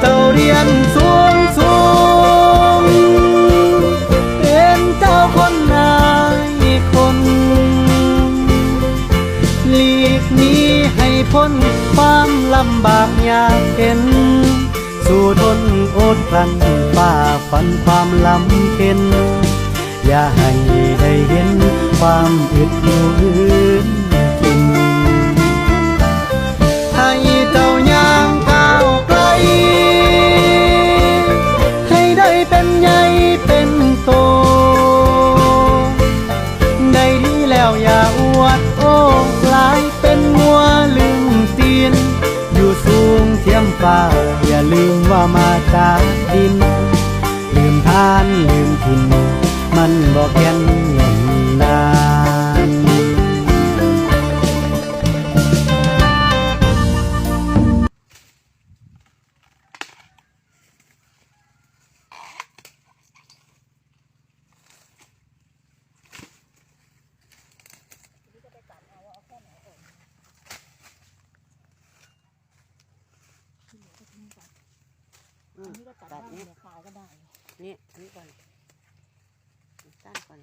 เจ้าเรียนสูงสูงเป็นเจ้าคนนายคนหลีกหนี้ให้พ้นความลำบากยากเข็นสู่ทนอดกลั้นฝ่าฟันความลำเข็นอย่าให้ได้เห็นความอึดอยู่ ฟ้า อย่าลืมว่ามาจากดิน ลืมทานลืมถิ่นมันบอกแก่นเงินน อันนี้ก็ตัดได้เนี่ยขายก็ได้ นี่อันนี้ก่อนสั้นก่อน